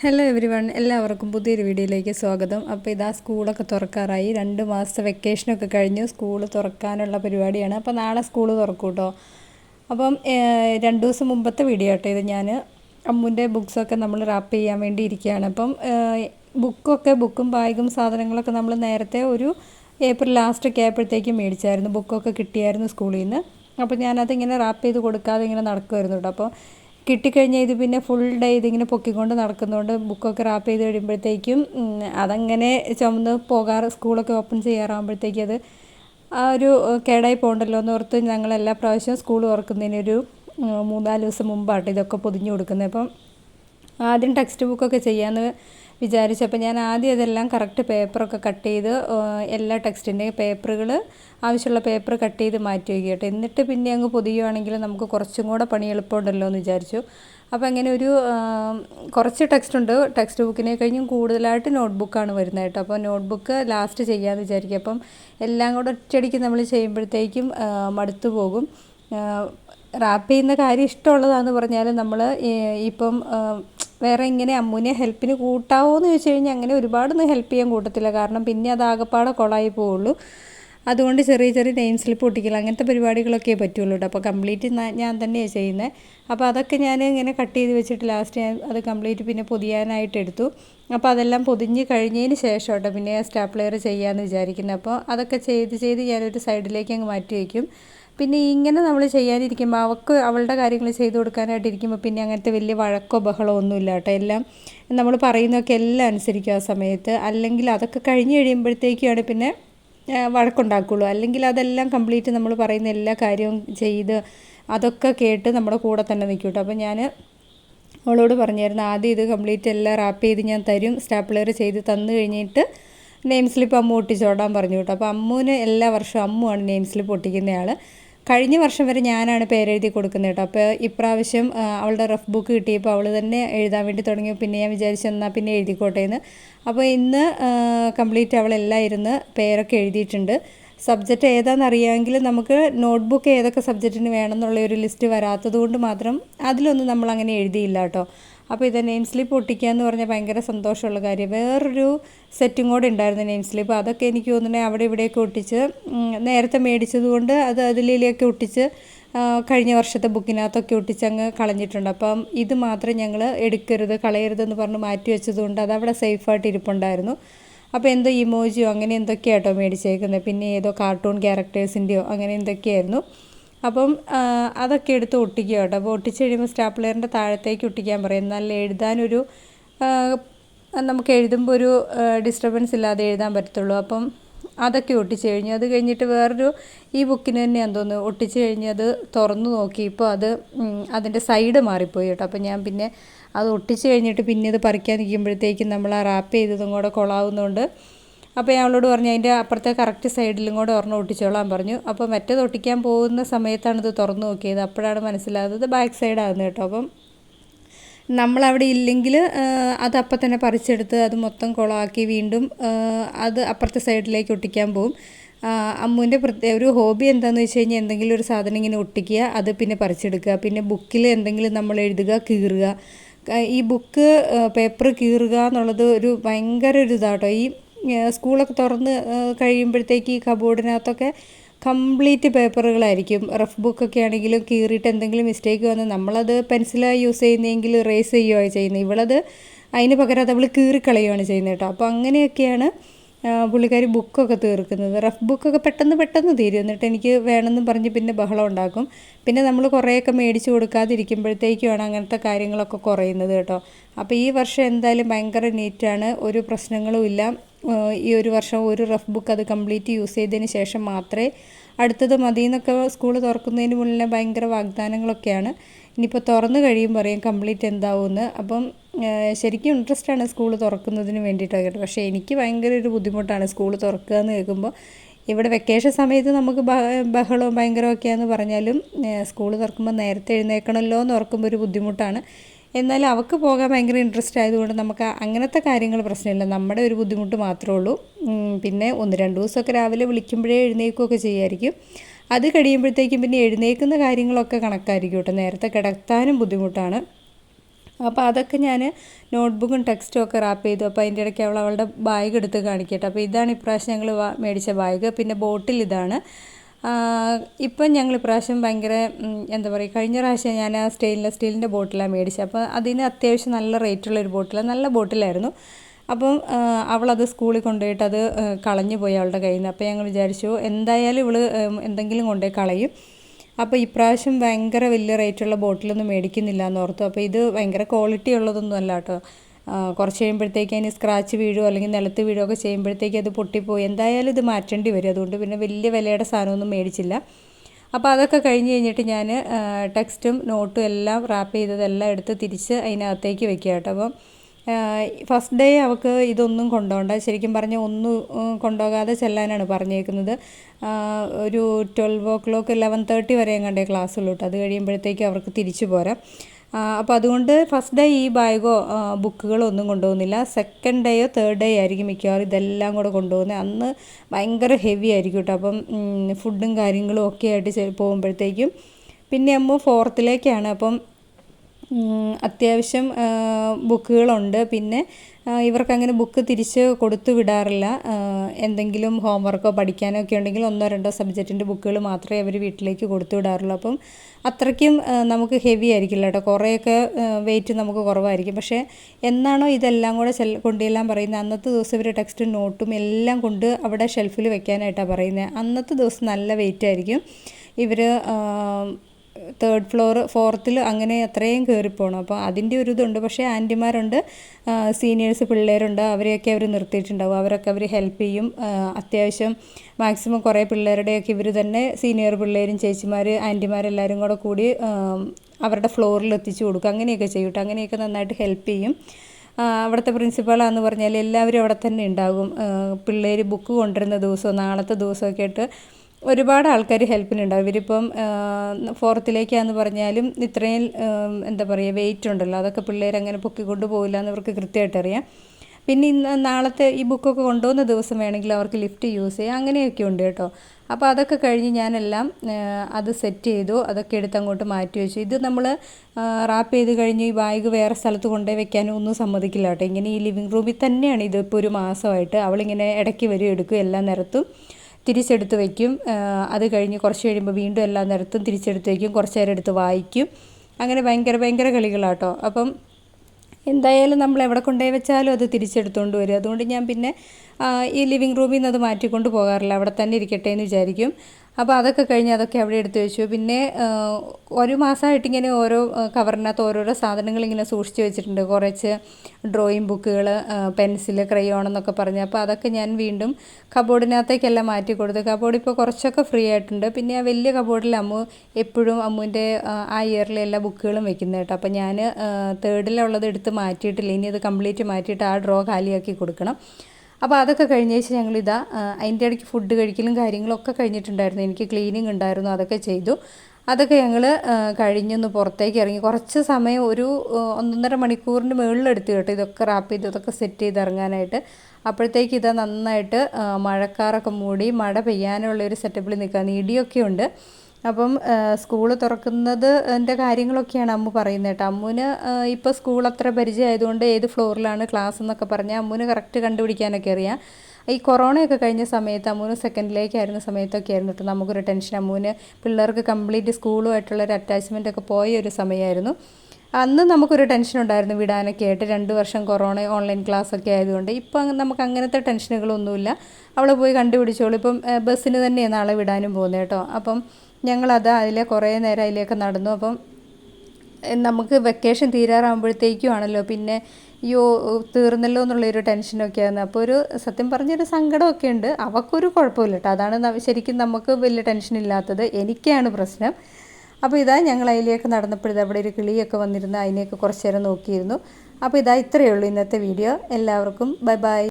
Hello every one എല്ലാവർക്കും പുതിയൊരു വീഡിയോയിലേക്ക് സ്വാഗതം. അപ്പോൾ ഇതാ സ്കൂളൊക്കെ തുറക്കാറായി. രണ്ട് മാസത്തെ വെക്കേഷനൊക്കെ കഴിഞ്ഞു. സ്കൂൾ തുറക്കാനുള്ള പരിപാടിയാണ്. അപ്പോൾ നാളെ സ്കൂൾ തുറക്കും കേട്ടോ. അപ്പം രണ്ട് ദിവസം മുമ്പത്തെ വീഡിയോ കേട്ടോ ഇത് ഞാൻ അമ്മുന്റെ ബുക്സൊക്കെ നമ്മൾ റാപ്പ് ചെയ്യാൻ വേണ്ടി ഇരിക്കുകയാണ്. അപ്പം ബുക്കൊക്കെ ബുക്കും ബാഗും സാധനങ്ങളൊക്കെ നമ്മൾ നേരത്തെ ഒരു ഏപ്രിൽ ലാസ്റ്റ് ഒക്കെ ആയപ്പോഴത്തേക്കും മേടിച്ചായിരുന്നു. ബുക്കൊക്കെ കിട്ടിയായിരുന്നു സ്കൂളിൽ നിന്ന്. അപ്പോൾ ഞാനതിങ്ങനെ റാപ്പ് ചെയ്ത് കൊടുക്കാതെ ഇങ്ങനെ നടക്കുമായിരുന്നു കേട്ടോ. അപ്പോൾ കിട്ടിക്കഴിഞ്ഞാൽ ഇത് പിന്നെ ഫുൾ ഡേ ഇതിങ്ങനെ പൊക്കിക്കൊണ്ട് നടക്കുന്നതുകൊണ്ട് ബുക്കൊക്കെ റാപ്പ് ചെയ്ത് കഴിയുമ്പോഴത്തേക്കും അതങ്ങനെ ചുമന്ന് പോകാറ് സ്കൂളൊക്കെ ഓപ്പൺ ചെയ്യാറാകുമ്പോഴത്തേക്കും അത് ആ ഒരു കേടായി പോകണ്ടല്ലോ എന്ന് ഓർത്ത് ഞങ്ങൾ എല്ലാ പ്രാവശ്യവും സ്കൂൾ തുറക്കുന്നതിനൊരു മൂന്നാൽ ദിവസം മുമ്പാട്ടോ ഇതൊക്കെ പൊതിഞ്ഞു കൊടുക്കുന്നത്. അപ്പം ആദ്യം ടെക്സ്റ്റ് ബുക്കൊക്കെ ചെയ്യാമെന്ന് വിചാരിച്ചപ്പോൾ ഞാൻ ആദ്യം ഇതെല്ലാം കറക്റ്റ് പേപ്പറൊക്കെ കട്ട് ചെയ്ത് എല്ലാ ടെക്സ്റ്റിന്റെയും പേപ്പറുകൾ ആവശ്യമുള്ള പേപ്പർ കട്ട് ചെയ്ത് മാറ്റി വയ്ക്കുക കേട്ടോ. എന്നിട്ട് പിന്നെ അങ്ങ് പൊതിയുവാണെങ്കിൽ നമുക്ക് കുറച്ചും കൂടെ പണി എളുപ്പമുണ്ടല്ലോ എന്ന് വിചാരിച്ചു. അപ്പോൾ അങ്ങനെ ഒരു കുറച്ച് ടെക്സ്റ്റ് ഉണ്ട്. ടെക്സ്റ്റ് ബുക്കിനെ കഴിഞ്ഞും കൂടുതലായിട്ട് നോട്ട്ബുക്കാണ് വരുന്നത് കേട്ടോ. അപ്പോൾ നോട്ട്ബുക്ക് ലാസ്റ്റ് ചെയ്യാമെന്ന് വിചാരിക്കുക. അപ്പം എല്ലാം കൂടെ ഒറ്റയടിക്ക് നമ്മൾ ചെയ്യുമ്പോഴത്തേക്കും മടുത്തു പോകും. റാപ്പ് ചെയ്യുന്ന കാര്യം ഇഷ്ടമുള്ളതാണെന്ന് പറഞ്ഞാൽ നമ്മൾ ഇപ്പം വേറെ ഇങ്ങനെ അമ്മുവിനെ ഹെൽപ്പിന് കൂട്ടാവോ എന്ന് ചോദിച്ചു കഴിഞ്ഞാൽ അങ്ങനെ ഒരുപാടൊന്നും ഹെൽപ്പ് ചെയ്യാൻ കൂട്ടത്തില്ല. കാരണം പിന്നെ അത് ആകപ്പാടെ കൊളായി പോവുള്ളൂ. അതുകൊണ്ട് ചെറിയ ചെറിയ നെയിം സ്ലിപ്പ് ഒട്ടിക്കില്ല അങ്ങനത്തെ പരിപാടികളൊക്കെ പറ്റുള്ളൂ കേട്ടോ അപ്പോൾ കംപ്ലീറ്റ് ഞാൻ തന്നെയാണ് ചെയ്യുന്നത് അപ്പോൾ അതൊക്കെ ഞാൻ ഇങ്ങനെ കട്ട് ചെയ്ത് വെച്ചിട്ട് ലാസ്റ്റ് ഞാൻ അത് കംപ്ലീറ്റ് പിന്നെ പൊതിയാനായിട്ട് എടുത്തു. അപ്പോൾ അതെല്ലാം പൊതിഞ്ഞ് കഴിഞ്ഞതിന് ശേഷം കേട്ടോ പിന്നെ സ്റ്റാപ്ലെയർ ചെയ്യാമെന്ന് വിചാരിക്കുന്നത് അപ്പോൾ അതൊക്കെ ചെയ്ത് ചെയ്ത് ഞാനൊരു സൈഡിലേക്ക് അങ്ങ് മാറ്റി വയ്ക്കും പിന്നെ ഇങ്ങനെ നമ്മൾ ചെയ്യാനിരിക്കുമ്പോൾ അവൾക്ക് അവളുടെ കാര്യങ്ങൾ ചെയ്തു കൊടുക്കാനായിട്ട് ഇരിക്കുമ്പോൾ പിന്നെ അങ്ങനത്തെ വലിയ വഴക്കോ ബഹളോ ഒന്നുമില്ല കേട്ടോ. എല്ലാം നമ്മൾ പറയുന്നതൊക്കെ എല്ലാം അനുസരിക്കും ആ സമയത്ത്. അല്ലെങ്കിൽ അതൊക്കെ കഴിഞ്ഞ് കഴിയുമ്പോഴത്തേക്കാണ് പിന്നെ വഴക്കുണ്ടാക്കുള്ളൂ. അല്ലെങ്കിൽ അതെല്ലാം കംപ്ലീറ്റ് നമ്മൾ പറയുന്ന എല്ലാ കാര്യവും ചെയ്ത് അതൊക്കെ കേട്ട് നമ്മുടെ കൂടെ തന്നെ നിൽക്കും കേട്ടോ. അപ്പോൾ ഞാൻ അവളോട് പറഞ്ഞായിരുന്നു ആദ്യം ഇത് കംപ്ലീറ്റ് എല്ലാം റാപ്പ് ചെയ്ത് ഞാൻ തരും. സ്റ്റാപ്ലർ ചെയ്ത് തന്നു കഴിഞ്ഞിട്ട് നെയിം സ്ലിപ്പ് അമ്മ ഒട്ടിച്ചോടാൻ പറഞ്ഞു കേട്ടോ. അപ്പോൾ അമ്മുവിന് എല്ലാ വർഷവും അമ്മുവാണ് നെയിം സ്ലിപ്പ് ഒട്ടിക്കുന്നയാൾ കഴിഞ്ഞ വർഷം വരെ ഞാനാണ് പേരെഴുതി കൊടുക്കുന്നത് കേട്ടോ. അപ്പോൾ ഇപ്രാവശ്യം അവളുടെ റഫ് ബുക്ക് കിട്ടിയപ്പോൾ അവൾ തന്നെ എഴുതാൻ വേണ്ടി തുടങ്ങി. പിന്നെ ഞാൻ വിചാരിച്ചു എന്നാൽ പിന്നെ എഴുതിക്കോട്ടെ എന്ന്. അപ്പോൾ ഇന്ന് കംപ്ലീറ്റ് അവളെല്ലാം ഇരുന്ന് പേരൊക്കെ എഴുതിയിട്ടുണ്ട്. സബ്ജക്റ്റ് ഏതാണെന്ന് അറിയാമെങ്കിൽ നമുക്ക് നോട്ട്ബുക്ക് ഏതൊക്കെ സബ്ജക്റ്റിന് വേണമെന്നുള്ള ഒരു ലിസ്റ്റ് വരാത്തത് കൊണ്ട് മാത്രം അതിലൊന്നും നമ്മൾ അങ്ങനെ എഴുതിയില്ല കേട്ടോ. അപ്പോൾ ഇത് നെയിം സ്ലിപ്പ് ഒട്ടിക്കുക എന്ന് പറഞ്ഞാൽ ഭയങ്കര സന്തോഷമുള്ള കാര്യം. വേറൊരു സെറ്റും കൂടെ ഉണ്ടായിരുന്നു നെയിം സ്ലിപ്പ് അതൊക്കെ എനിക്ക് തോന്നുന്നത് അവിടെ ഇവിടെയൊക്കെ ഒട്ടിച്ച് നേരത്തെ മേടിച്ചതുകൊണ്ട് അത് അതിലേക്ക് ഒട്ടിച്ച് കഴിഞ്ഞ വർഷത്തെ ബുക്കിനകത്തൊക്കെ ഒട്ടിച്ച് അങ്ങ് കളഞ്ഞിട്ടുണ്ട്. അപ്പം ഇത് മാത്രം ഞങ്ങൾ എടുക്കരുത് കളയരുതെന്ന് പറഞ്ഞ് മാറ്റി വെച്ചതുകൊണ്ട് അത് അവിടെ സേഫായിട്ട് ഇരിപ്പുണ്ടായിരുന്നു. അപ്പോൾ എന്തോ ഇമോജിയോ അങ്ങനെ എന്തൊക്കെയാട്ടോ മേടിച്ചേക്കുന്നത് പിന്നെ ഏതോ കാർട്ടൂൺ ക്യാരക്ടേഴ്സിന്റെയോ അങ്ങനെ എന്തൊക്കെയായിരുന്നു. അപ്പം അതൊക്കെ എടുത്ത് ഒട്ടിക്കുക കേട്ടോ. അപ്പോൾ ഒട്ടിച്ച് കഴിയുമ്പോൾ സ്റ്റാപ്ലെയറിന്റെ താഴത്തേക്ക് ഒട്ടിക്കാൻ പറയും. നല്ല എഴുതാനൊരു നമുക്ക് എഴുതുമ്പോൾ ഒരു ഡിസ്റ്റർബൻസ് ഇല്ലാതെ എഴുതാൻ പറ്റത്തുള്ളൂ. അപ്പം അതൊക്കെ ഒട്ടിച്ച് കഴിഞ്ഞു. അത് കഴിഞ്ഞിട്ട് വേറൊരു ഈ ബുക്കിന് തന്നെയാണ് തോന്നുന്നു. ഒട്ടിച്ച് കഴിഞ്ഞ് അത് തുറന്നു നോക്കി. ഇപ്പോൾ അത് അതിന്റെ സൈഡ് മാറിപ്പോയി കേട്ടോ. അപ്പോൾ ഞാൻ പിന്നെ അത് ഒട്ടിച്ച് കഴിഞ്ഞിട്ട് പിന്നെ ഇത് പറിക്കാൻ നിൽക്കുമ്പോഴത്തേക്കും നമ്മൾ ആ റാപ്പ് ചെയ്തതും കൂടെ കൊളാവുന്നതുകൊണ്ട് അപ്പോൾ ഞാൻ അവളോട് പറഞ്ഞു അതിന്റെ അപ്പുറത്തെ കറക്റ്റ് സൈഡിലും കൂടെ ഒരെണ്ണം ഒട്ടിച്ചോളാൻ പറഞ്ഞു. അപ്പോൾ മറ്റേത് ഒട്ടിക്കാൻ പോകുന്ന സമയത്താണ് ഇത് തുറന്നു നോക്കിയത്. അപ്പോഴാണ് മനസ്സിലാകുന്നത് ബാക്ക് സൈഡാകുന്നത് കേട്ടോ. അപ്പം നമ്മളവിടെ ഇല്ലെങ്കിൽ അത് അപ്പം തന്നെ പറിച്ചെടുത്ത് അത് മൊത്തം കുളമാക്കി വീണ്ടും അത് അപ്പുറത്തെ സൈഡിലേക്ക് ഒട്ടിക്കാൻ പോകും. അമ്മുവിന്റെ പ്രത്യേക ഒരു ഹോബി എന്താണെന്ന് വെച്ച് കഴിഞ്ഞാൽ എന്തെങ്കിലും ഒരു സാധനം ഇങ്ങനെ ഒട്ടിക്കുക അത് പിന്നെ പറിച്ചെടുക്കുക. പിന്നെ ബുക്കിൽ എന്തെങ്കിലും നമ്മൾ എഴുതുക കീറുക. ഈ ബുക്ക് പേപ്പർ കീറുക എന്നുള്ളത് ഒരു ഭയങ്കര ഒരു ഇതാട്ടോ ഈ സ്കൂളൊക്കെ തുറന്ന് കഴിയുമ്പോഴത്തേക്ക് ഈ കബോർഡിനകത്തൊക്കെ കംപ്ലീറ്റ് പേപ്പറുകളായിരിക്കും. റഫ് ബുക്കൊക്കെ ആണെങ്കിലും കീറിയിട്ട് എന്തെങ്കിലും മിസ്റ്റേക്ക് വന്ന് നമ്മളത് പെൻസിലായി യൂസ് ചെയ്യുന്നതെങ്കിൽ റേസ് ചെയ്യുകയാണ് ചെയ്യുന്നത്. ഇവളത് അതിന് പകരം അത് അവൾ കീറിക്കളയുകയാണ് ചെയ്യുന്നത് കേട്ടോ. അപ്പോൾ അങ്ങനെയൊക്കെയാണ് പുള്ളിക്കാരി ബുക്കൊക്കെ തീർക്കുന്നത്. റഫ് ബുക്കൊക്കെ പെട്ടെന്ന് പെട്ടെന്ന് തീരും. എന്നിട്ട് എനിക്ക് വേണമെന്ന് പറഞ്ഞ് പിന്നെ ബഹളം ഉണ്ടാക്കും. പിന്നെ നമ്മൾ കുറേയൊക്കെ മേടിച്ച് കൊടുക്കാതിരിക്കുമ്പോഴത്തേക്കുമാണ് അങ്ങനത്തെ കാര്യങ്ങളൊക്കെ കുറയുന്നത് കേട്ടോ. അപ്പോൾ ഈ വർഷം എന്തായാലും ഭയങ്കര നീറ്റാണ് ഒരു പ്രശ്നങ്ങളും ഇല്ല. ഈ ഒരു വർഷം ഒരു റഫ് ബുക്ക് അത് കംപ്ലീറ്റ് യൂസ് ചെയ്തതിന് ശേഷം മാത്രമേ അടുത്തത് മതി എന്നൊക്കെ സ്കൂൾ തുറക്കുന്നതിന് മുന്നേ ഭയങ്കര വാഗ്ദാനങ്ങളൊക്കെയാണ്. ഇനിയിപ്പോൾ തുറന്നു കഴിയുമ്പോൾ പറയും കംപ്ലീറ്റ് എന്താവുമെന്ന് അപ്പം ശരിക്കും ഇൻട്രസ്റ്റ് ആണ് സ്കൂൾ തുറക്കുന്നതിന് വേണ്ടിയിട്ടൊക്കെ പക്ഷേ എനിക്ക് ഭയങ്കര ഒരു ബുദ്ധിമുട്ടാണ് സ്കൂൾ തുറക്കുക എന്ന് കേൾക്കുമ്പോൾ ഇവിടെ വെക്കേഷൻ സമയത്ത് നമുക്ക് ബഹളവും ഭയങ്കരമൊക്കെയാന്ന് പറഞ്ഞാലും സ്കൂൾ തുറക്കുമ്പോൾ നേരത്തെ എഴുന്നേക്കണമല്ലോ എന്ന് ഓർക്കുമ്പോൾ ഒരു ബുദ്ധിമുട്ടാണ്. എന്നാൽ അവൾക്ക് പോകാൻ ഭയങ്കര ഇൻട്രസ്റ്റ് ആയതുകൊണ്ട് നമുക്ക് അങ്ങനത്തെ കാര്യങ്ങൾ പ്രശ്നമില്ല. നമ്മുടെ ഒരു ബുദ്ധിമുട്ട് മാത്രമേ ഉള്ളൂ. പിന്നെ ഒന്ന് രണ്ട് ദിവസമൊക്കെ രാവിലെ വിളിക്കുമ്പോഴേ എഴുന്നേൽക്കുകയൊക്കെ ചെയ്യായിരിക്കും. അത് കഴിയുമ്പോഴത്തേക്കും പിന്നെ എഴുന്നേൽക്കുന്ന കാര്യങ്ങളൊക്കെ കണക്കായിരിക്കും കേട്ടോ. നേരത്തെ കിടത്താനും ബുദ്ധിമുട്ടാണ്. അപ്പോൾ അതൊക്കെ ഞാൻ നോട്ട്ബുക്കും ടെക്സ്റ്റും ഒക്കെ റാപ്പ് ചെയ്തു. അപ്പോൾ അതിന്റെ ഇടയ്ക്ക് അവൾ അവളുടെ ബാഗ് എടുത്ത് കാണിക്കട്ടെ. അപ്പോൾ ഇതാണ് ഇപ്രാവശ്യം ഞങ്ങൾ മേടിച്ച ബാഗ് പിന്നെ ബോട്ടിൽ ഇതാണ്. ഇപ്പം ഞങ്ങൾ ഇപ്രാവശ്യം ഭയങ്കര എന്താ പറയുക കഴിഞ്ഞ പ്രാവശ്യം ഞാൻ ആ സ്റ്റെയിൻലെസ് സ്റ്റീലിന്റെ ബോട്ടിലാണ് മേടിച്ചത്. അപ്പോൾ അതിന് അത്യാവശ്യം നല്ല റേറ്റുള്ള ഒരു ബോട്ടിലാണ് നല്ല ബോട്ടിലായിരുന്നു. അപ്പം അവളത് സ്കൂളിൽ കൊണ്ടുപോയിട്ട് അത് കളഞ്ഞു പോയി അവളുടെ കയ്യിൽ നിന്ന്. അപ്പോൾ ഞങ്ങൾ വിചാരിച്ചു എന്തായാലും ഇവൾ എന്തെങ്കിലും കൊണ്ടുപോയി കളയും. അപ്പോൾ ഇപ്രാവശ്യം ഭയങ്കര വലിയ റേറ്റുള്ള ബോട്ടിലൊന്നും മേടിക്കുന്നില്ല എന്ന് ഓർത്തു. അപ്പോൾ ഇത് ഭയങ്കര ക്വാളിറ്റി ഉള്ളതൊന്നും അല്ല കേട്ടോ. കുറച്ച് കഴിയുമ്പോഴത്തേക്ക് അതിന് സ്ക്രാച്ച് വീഴുമോ അല്ലെങ്കിൽ നിലത്ത് വീഴുമോ ഒക്കെ ചെയ്യുമ്പോഴത്തേക്ക് അത് പൊട്ടിപ്പോയി. എന്തായാലും ഇത് മാറ്റേണ്ടി വരും. അതുകൊണ്ട് പിന്നെ വലിയ വിലയുടെ സാധനമൊന്നും മേടിച്ചില്ല. അപ്പോൾ അതൊക്കെ കഴിഞ്ഞ് കഴിഞ്ഞിട്ട് ഞാൻ ടെക്സ്റ്റും നോട്ടും എല്ലാം റാപ്പ് ചെയ്തതെല്ലാം എടുത്ത് തിരിച്ച് അതിനകത്തേക്ക് വെക്കുക കേട്ടോ. അപ്പം ഫസ്റ്റ് ഡേ അവൾക്ക് ഇതൊന്നും കൊണ്ടുപോകണ്ട. ശരിക്കും പറഞ്ഞാൽ ഒന്നും കൊണ്ടുപോകാതെ ചെല്ലാനാണ് പറഞ്ഞേക്കുന്നത്. ഒരു twelve o'clock eleven thirty വരെ കണ്ടേ ക്ലാസ്സുള്ളൂ കേട്ടോ. അത് കഴിയുമ്പോഴത്തേക്ക് അവർക്ക് തിരിച്ചു പോരാം. അപ്പോൾ അതുകൊണ്ട് ഫസ്റ്റ് ഡേ ഈ ബാഗോ ബുക്കുകളോ ഒന്നും കൊണ്ടുപോകുന്നില്ല. സെക്കൻഡ് ഡേയോ തേർഡ് ഡേ ആയിരിക്കും മിക്കവാറും ഇതെല്ലാം കൂടെ കൊണ്ടുപോകുന്നത് അന്ന് ഭയങ്കര ഹെവി ആയിരിക്കും കേട്ടോ അപ്പം ഫുഡും കാര്യങ്ങളും ഒക്കെ ആയിട്ട് പോകുമ്പോഴത്തേക്കും പിന്നെ അമ്മ ഫോർത്തിലേക്കാണ് അപ്പം അത്യാവശ്യം ബുക്കുകളുണ്ട്. പിന്നെ ഇവർക്ക് അങ്ങനെ ബുക്ക് തിരിച്ച് കൊടുത്തു വിടാറില്ല. എന്തെങ്കിലും ഹോംവർക്കോ പഠിക്കാനോ ഒക്കെ ഉണ്ടെങ്കിൽ ഒന്നോ രണ്ടോ സബ്ജക്റ്റിന്റെ ബുക്കുകൾ മാത്രമേ അവർ വീട്ടിലേക്ക് കൊടുത്തു വിടാറുള്ളൂ. അപ്പം അത്രയ്ക്കും നമുക്ക് ഹെവി ആയിരിക്കില്ല കേട്ടോ. കുറേയൊക്കെ വെയിറ്റ് നമുക്ക് കുറവായിരിക്കും. പക്ഷേ എന്നാണോ ഇതെല്ലാം കൂടെ ചെൽ കൊണ്ടുചെല്ലാൻ പറയുന്നത്? അന്നത്തെ ദിവസം ഇവർ ടെക്സ്റ്റും നോട്ടും എല്ലാം കൊണ്ട് അവിടെ ഷെൽഫിൽ വെക്കാനായിട്ടാണ് പറയുന്നത്. അന്നത്തെ ദിവസം നല്ല വെയിറ്റ് ആയിരിക്കും. ഇവർ തേർഡ് ഫ്ലോർ ഫോർത്തിൽ അങ്ങനെ അത്രയും കയറിപ്പോകണം അപ്പോൾ അതിന്റെ ഒരു ഇതുണ്ട്. പക്ഷേ ആന്റിമാരുണ്ട്. സീനിയേഴ്സ് പിള്ളേരുണ്ട്. അവരെയൊക്കെ അവർ നിർത്തിയിട്ടുണ്ടാവും. അവരൊക്കെ അവർ ഹെൽപ്പ് ചെയ്യും. അത്യാവശ്യം മാക്സിമം കുറേ പിള്ളേരുടെയൊക്കെ ഇവർ തന്നെ സീനിയർ പിള്ളേരും ചേച്ചിമാർ ആന്റിമാരെല്ലാവരും കൂടെ കൂടി അവരുടെ ഫ്ലോറിൽ എത്തിച്ചു കൊടുക്കും. അങ്ങനെയൊക്കെ ചെയ്യും അങ്ങനെയൊക്കെ നന്നായിട്ട് ഹെൽപ്പ് ചെയ്യും. അവിടുത്തെ പ്രിൻസിപ്പാളാന്ന് പറഞ്ഞാൽ എല്ലാവരും അവിടെ തന്നെ ഉണ്ടാകും. പിള്ളേർ ബുക്ക് കൊണ്ടുവരുന്ന ദിവസവും നാളത്തെ ദിവസമൊക്കെ ആയിട്ട് ഒരുപാട് ആൾക്കാർ ഹെൽപ്പിനുണ്ടാവും ഇവരിപ്പം ഫോർത്തിലേക്കാന്ന് പറഞ്ഞാലും ഇത്രയും എന്താ പറയുക വെയിറ്റ് ഉണ്ടല്ലോ. അതൊക്കെ പിള്ളേർ അങ്ങനെ പൊക്കിക്കൊണ്ട് പോകില്ല എന്ന് അവർക്ക് കൃത്യമായിട്ട് അറിയാം. പിന്നെ ഇന്ന് നാളത്തെ ഈ ബുക്കൊക്കെ കൊണ്ടുപോകുന്ന ദിവസം വേണമെങ്കിൽ അവർക്ക് ലിഫ്റ്റ് യൂസ് ചെയ്യാം. അങ്ങനെയൊക്കെ ഉണ്ട് കേട്ടോ. അപ്പോൾ അതൊക്കെ കഴിഞ്ഞ് ഞാനെല്ലാം അത് സെറ്റ് ചെയ്തു. അതൊക്കെ എടുത്ത് അങ്ങോട്ട് മാറ്റി വെച്ചു. ഇത് നമ്മൾ റാപ്പ് ചെയ്ത് കഴിഞ്ഞ് ഈ ബാഗ് വേറെ സ്ഥലത്ത് കൊണ്ടുപോയി വെക്കാനും ഒന്നും സമ്മതിക്കില്ല കേട്ടോ. ഇങ്ങനെ ഈ ലിവിങ് റൂമിൽ തന്നെയാണ് ഇതിപ്പോൾ ഒരു മാസമായിട്ട്. അവളിങ്ങനെ ഇടയ്ക്ക് വരും എടുക്കും എല്ലാം നിരത്തും. തിരിച്ചെടുത്ത് വയ്ക്കും. അത് കഴിഞ്ഞ് കുറച്ച് കഴിയുമ്പോൾ വീണ്ടും എല്ലാം നിരത്തും തിരിച്ചെടുത്ത് വയ്ക്കും. കുറച്ച് നേരം എടുത്ത് വായിക്കും. അങ്ങനെ ഭയങ്കര ഭയങ്കര കളികളാട്ടോ. അപ്പം എന്തായാലും നമ്മൾ എവിടെ കൊണ്ടുപോയി വെച്ചാലും അത് തിരിച്ചെടുത്തുകൊണ്ട് വരും. അതുകൊണ്ട് ഞാൻ പിന്നെ ഈ ലിവിങ് റൂമിൽ നിന്ന് അത് മാറ്റിക്കൊണ്ട് പോകാറില്ല. അവിടെ തന്നെ ഇരിക്കട്ടെ എന്ന് വിചാരിക്കും. അപ്പോൾ അതൊക്കെ കഴിഞ്ഞ് അതൊക്കെ അവിടെ എടുത്തു വെച്ചു. പിന്നെ ഒരു മാസമായിട്ട് ഇങ്ങനെ ഓരോ കവറിനകത്ത് ഓരോരോ സാധനങ്ങൾ ഇങ്ങനെ സൂക്ഷിച്ചു വെച്ചിട്ടുണ്ട്. കുറച്ച് ഡ്രോയിങ് ബുക്കുകൾ പെൻസിൽ ക്രയോൺ എന്നൊക്കെ പറഞ്ഞ്. അപ്പോൾ അതൊക്കെ ഞാൻ വീണ്ടും കബോർഡിനകത്തേക്കെല്ലാം മാറ്റി കൊടുത്തു. കബോർഡ് ഇപ്പോൾ കുറച്ചൊക്കെ ഫ്രീ ആയിട്ടുണ്ട്. പിന്നെ ആ വലിയ കബോർഡിൽ അമ്മു എപ്പോഴും അമ്മുവിന്റെ ആ ഇയറിലെ എല്ലാ ബുക്കുകളും വെക്കുന്നത് കേട്ടോ. അപ്പോൾ ഞാൻ തേർഡിലുള്ളത് എടുത്ത് മാറ്റിയിട്ടില്ല. ഇനി അത് കംപ്ലീറ്റ് മാറ്റിയിട്ട് ആ ഡ്രോ കാലിയാക്കി കൊടുക്കണം. അപ്പോൾ അതൊക്കെ കഴിഞ്ഞ ശേഷം ഞങ്ങളിതാ അതിന്റെ ഇടയ്ക്ക് ഫുഡ് കഴിക്കലും കാര്യങ്ങളൊക്കെ കഴിഞ്ഞിട്ടുണ്ടായിരുന്നു. എനിക്ക് ക്ലീനിങ് ഉണ്ടായിരുന്നു അതൊക്കെ ചെയ്തു. അതൊക്കെ ഞങ്ങൾ കഴിഞ്ഞൊന്ന് പുറത്തേക്ക് ഇറങ്ങി. കുറച്ച് സമയം ഒരു ഒന്നൊന്നര മണിക്കൂറിന് മുകളിലെടുത്ത് കേട്ടോ. ഇതൊക്കെ റാപ്പ് ചെയ്ത് ഇതൊക്കെ സെറ്റ് ചെയ്ത് ഇറങ്ങാനായിട്ട്. അപ്പോഴത്തേക്ക് ഇതാ നന്നായിട്ട് മഴക്കാറൊക്കെ മൂടി മഴ പെയ്യാനുള്ള ഒരു സെറ്റപ്പിൽ നിൽക്കുക ഇടിയൊക്കെ ഉണ്ട്. അപ്പം സ്കൂൾ തുറക്കുന്നത് എന്റെ കാര്യങ്ങളൊക്കെയാണ് അമ്മു പറയുന്നത് കേട്ടോ. അമ്മുവിന് ഇപ്പോൾ സ്കൂൾ അത്ര പരിചയമായതുകൊണ്ട് ഏത് ഫ്ലോറിലാണ് ക്ലാസ് എന്നൊക്കെ പറഞ്ഞാൽ അമ്മുവിന് കറക്റ്റ് കണ്ടുപിടിക്കാനൊക്കെ അറിയാം. ഈ കൊറോണയൊക്കെ കഴിഞ്ഞ സമയത്ത് അമ്മൂന് സെക്കൻഡിലേക്കായിരുന്ന സമയത്തൊക്കെ ആയിരുന്നു കേട്ടോ നമുക്കൊരു ടെൻഷൻ. അമ്മൂന് പിള്ളേർക്ക് കംപ്ലീറ്റ് സ്കൂളുമായിട്ടുള്ളൊരു അറ്റാച്ച്മെന്റ് ഒക്കെ പോയ ഒരു സമയമായിരുന്നു. അന്ന് നമുക്കൊരു ടെൻഷൻ ഉണ്ടായിരുന്നു വിടാനൊക്കെ ആയിട്ട്. രണ്ട് വർഷം കൊറോണ ഓൺലൈൻ ക്ലാസ് ഒക്കെ ആയതുകൊണ്ട് ഇപ്പം നമുക്ക് അങ്ങനത്തെ ടെൻഷനുകളൊന്നുമില്ല. അവളെ പോയി കണ്ടുപിടിച്ചോളൂ. ഇപ്പം ബസ്സിന് തന്നെയാണ് നാളെ വിടാനും പോകുന്നത് കേട്ടോ. അപ്പം ഞങ്ങളത് അതിലെ കുറേ നേരം അതിലേക്ക് നടന്നു. അപ്പം നമുക്ക് വെക്കേഷൻ തീരാറാകുമ്പോഴത്തേക്കും ആണല്ലോ പിന്നെ യോ തീർന്നല്ലോ എന്നുള്ളൊരു ടെൻഷനൊക്കെയാണ് അപ്പോൾ ഒരു സത്യം പറഞ്ഞൊരു സങ്കടമൊക്കെ ഉണ്ട്. അവക്കൊരു കുഴപ്പമില്ല കേട്ടോ അതാണ് ശരിക്കും നമുക്ക് വലിയ ടെൻഷൻ ഇല്ലാത്തത്. എനിക്കാണ് പ്രശ്നം. അപ്പോൾ ഇതാ ഞങ്ങൾ അതിലേക്ക് നടന്നപ്പോഴത് അവിടെ ഒരു കിളിയൊക്കെ വന്നിരുന്നു അതിനെയൊക്കെ കുറച്ച് നേരം നോക്കിയിരുന്നു. അപ്പോൾ ഇതാ ഇത്രയേ ഉള്ളൂ ഇന്നത്തെ വീഡിയോ എല്ലാവർക്കും ബൈ ബൈ.